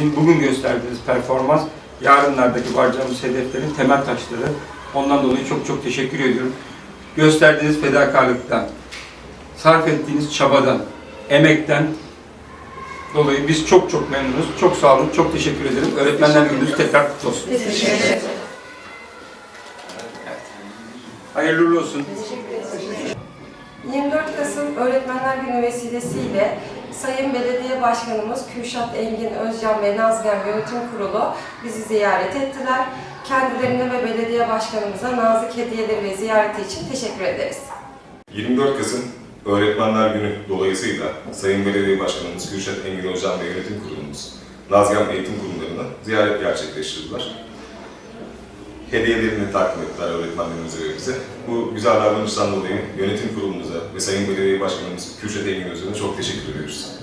Sizin bugün gösterdiğiniz performans, yarınlardaki varacağımız hedeflerin temel taşları. Ondan dolayı çok çok teşekkür ediyorum. Gösterdiğiniz fedakarlıktan, sarf ettiğiniz çabadan, emekten dolayı biz çok çok memnunuz. Çok sağ olun, çok teşekkür ederim. Öğretmenler gününüz tekrar kutlu olsun. Teşekkür ederim. Hayırlı olsun. 24 Kasım Öğretmenler Günü vesilesiyle Sayın Belediye Başkanımız Kürşat Engin Özcan ve Nazgen Yönetim Kurulu bizi ziyaret ettiler. Kendilerine ve belediye başkanımıza nazik hediyeleri ve ziyareti için teşekkür ederiz. 24 Kasım Öğretmenler Günü dolayısıyla Sayın Belediye Başkanımız Kürşat Engin Hocam ve Yönetim Kurulumuz Nazgam Eğitim Kurumları'na ziyaret gerçekleştirdiler. Hediyelerini takdim ettiler öğretmenlerimize ve bize. Bu güzel davranıştan dolayı yönetim kurulumuza ve Sayın Belediye Başkanımız Kürşat Engin Hocam'a çok teşekkür ediyoruz.